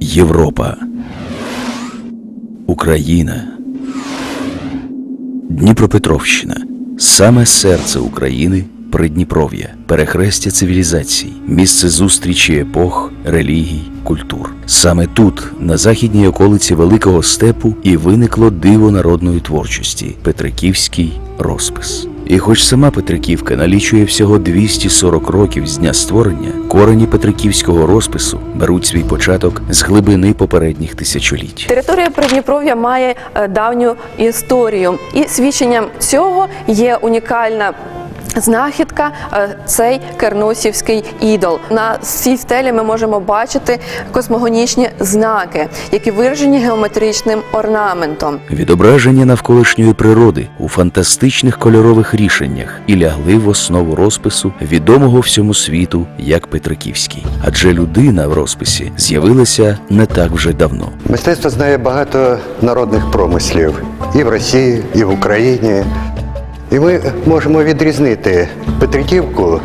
Європа. Україна. Дніпропетровщина. Саме серце України Придніпров'я, перехрестя цивілізацій, місце зустрічі епох, релігій, культур. Саме тут, на західній околиці Великого степу, і виникло диво народної творчості Петриківський розпис. І хоч сама Петриківка налічує всього 240 років з дня створення, корені Петриківського розпису беруть свій початок з глибини попередніх тисячоліть. Територія Придніпров'я має е, давню історію, і свідченням цього є унікальна. Знахідка е, цей керносівський ідол. На цій стелі ми можемо бачити космогонічні знаки, які виражені геометричним орнаментом. Відображення навколишньої природи у фантастичних кольорових рішеннях і лягли в основу розпису відомого всьому світу як Петриківський. Адже людина в розписі з'явилася не так вже давно. Мистецтво знає багато народних промислів і в Росії, і в Україні. І ми можемо відрізнити Петриківку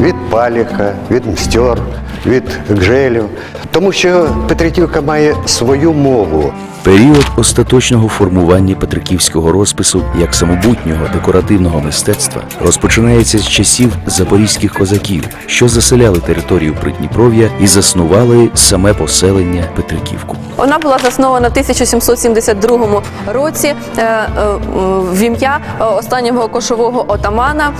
від паліха, від мстьор, від гжелів. Тому що Петриківка має свою мову. Період остаточного формування Петриківського розпису як самобутнього декоративного мистецтва розпочинається з часів запорізьких козаків, що заселяли територію Придніпров'я і заснували саме поселення Петриківку. Вона була заснована в 1772 році е, е, в ім'я е, останнього кошового отамана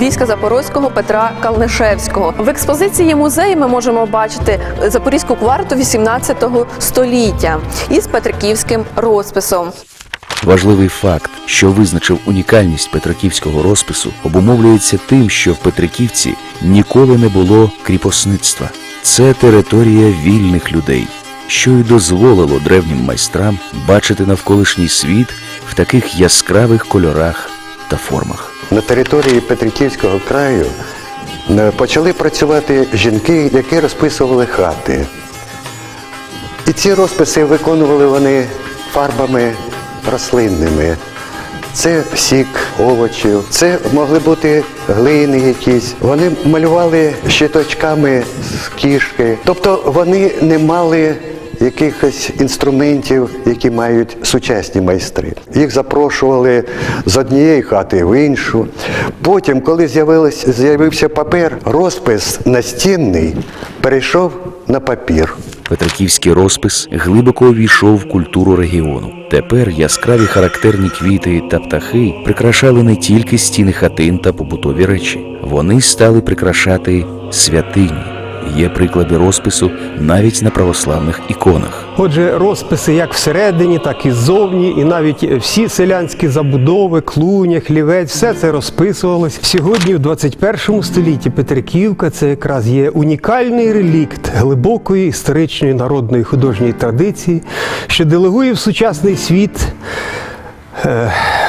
війська Запорозького Петра Калнишевського. В експозиції музею ми можемо бачити запорізьку кварту 18 століття із петриківським розписом. Важливий факт, що визначив унікальність Петриківського розпису, обумовлюється тим, що в Петриківці ніколи не було кріпосництва. Це територія вільних людей, що й дозволило древнім майстрам бачити навколишній світ в таких яскравих кольорах та формах. На території Петриківського краю почали працювати жінки, які розписували хати. І ці розписи виконували вони фарбами рослинними. Це сік овочів, це могли бути глини якісь. Вони малювали щиточками з кішки. Тобто вони не мали якихось інструментів, які мають сучасні майстри. Їх запрошували з однієї хати в іншу. Потім, коли з'явився папір, розпис настінний перейшов на папір. Петриківський розпис глибоко увійшов в культуру регіону. Тепер яскраві характерні квіти та птахи прикрашали не тільки стіни хатин та побутові речі, вони стали прикрашати святині. Є приклади розпису навіть на православних іконах. Отже, розписи як всередині, так і ззовні, і навіть всі селянські забудови, клуня, хлівець, все це розписувалось. Сьогодні, в 21 столітті, Петриківка це якраз є унікальний релікт глибокої історичної народної художньої традиції, що делегує в сучасний світ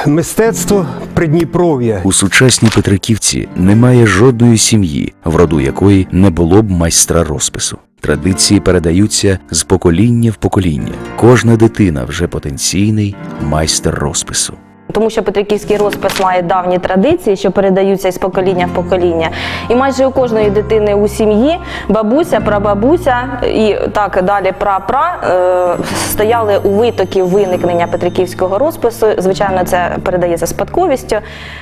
мистецтво Придніпров'я. У сучасній Петриківці немає жодної сім'ї, в роду якої не було б майстра розпису. Традиції передаються з покоління в покоління. Кожна дитина вже потенційний майстер розпису. Тому що Петриківський розпис має давні традиції, що передаються із покоління в покоління. І майже у кожної дитини у сім'ї бабуся, прабабуся і так далі пра-пра е, стояли у витокі виникнення Петриківського розпису. Звичайно, це передається спадковістю.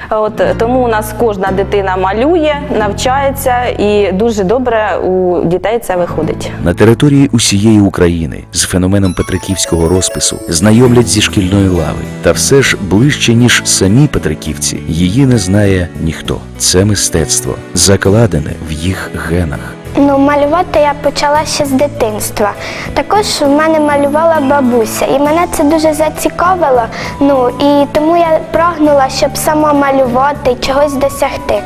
От тому у нас кожна дитина малює, навчається, і дуже добре у дітей це виходить. На території усієї України з феноменом Петриківського розпису знайомлять зі шкільної лави. Та все ж ближче, ніж самі Петриківці, її не знає ніхто. Це мистецтво, закладене в їх генах. Ну, малювати я почала ще з дитинства. Також в мене малювала бабуся, і мене це дуже зацікавило. Ну і тому я прагнула, щоб сама малювати чогось досягти.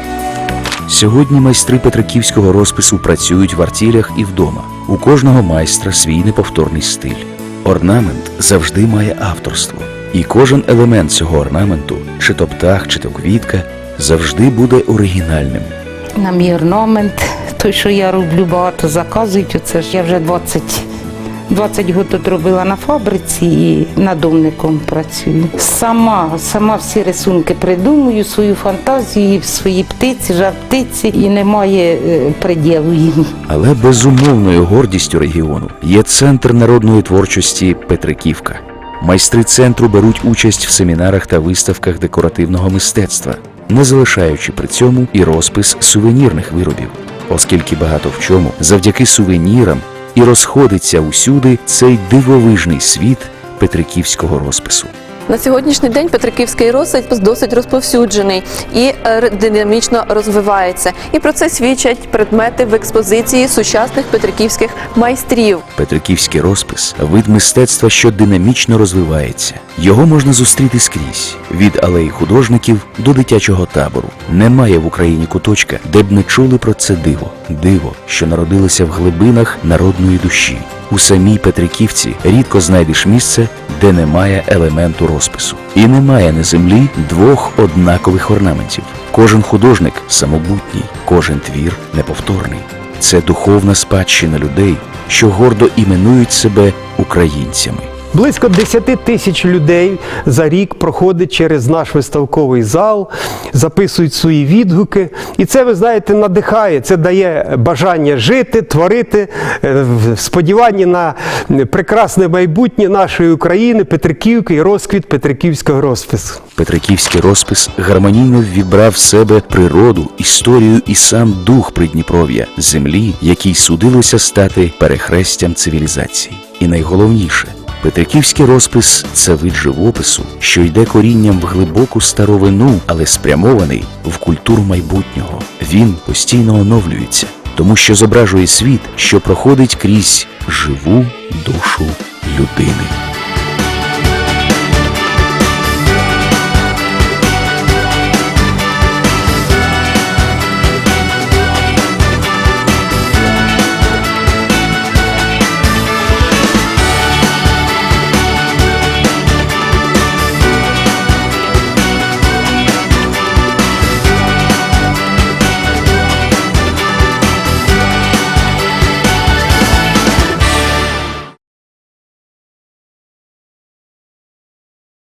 Сьогодні майстри Петриківського розпису працюють в артілях і вдома. У кожного майстра свій неповторний стиль. Орнамент завжди має авторство. І кожен елемент цього орнаменту, чи то птах, чи то квітка, завжди буде оригінальним. На мій орнамент, той, що я роблю, багато заказують. Оце ж я вже 20, 20 років тут робила на фабриці і надомником працюю. Сама, сама всі рисунки придумую, свою фантазію, свої птиці, жар птиці, і немає е, приділу їм. Але безумовною гордістю регіону є центр народної творчості Петриківка. Майстри центру беруть участь в семінарах та виставках декоративного мистецтва, не залишаючи при цьому і розпис сувенірних виробів, оскільки багато в чому завдяки сувенірам і розходиться усюди цей дивовижний світ петриківського розпису. На сьогоднішній день Петриківський розпис досить розповсюджений і е, динамічно розвивається. І про це свідчать предмети в експозиції сучасних петриківських майстрів. Петриківський розпис вид мистецтва, що динамічно розвивається. Його можна зустріти скрізь від алеї художників до дитячого табору. Немає в Україні куточка, де б не чули про це диво. Диво, що народилося в глибинах народної душі. У самій Петриківці рідко знайдеш місце, де немає елементу розпису. І немає на землі двох однакових орнаментів. Кожен художник самобутній, кожен твір неповторний. Це духовна спадщина людей, що гордо іменують себе українцями. Близько 10 тисяч людей за рік проходить через наш виставковий зал, записують свої відгуки. І це, ви знаєте, надихає, це дає бажання жити, творити, е, в сподіванні на прекрасне майбутнє нашої України, Петриківки і розквіт Петриківського розпису. Петриківський розпис гармонійно ввібрав в себе природу, історію і сам дух Придніпров'я, землі, якій судилося стати перехрестям цивілізації. І найголовніше. Петриківський розпис це вид живопису, що йде корінням в глибоку старовину, але спрямований в культуру майбутнього. Він постійно оновлюється, тому що зображує світ, що проходить крізь живу душу людини.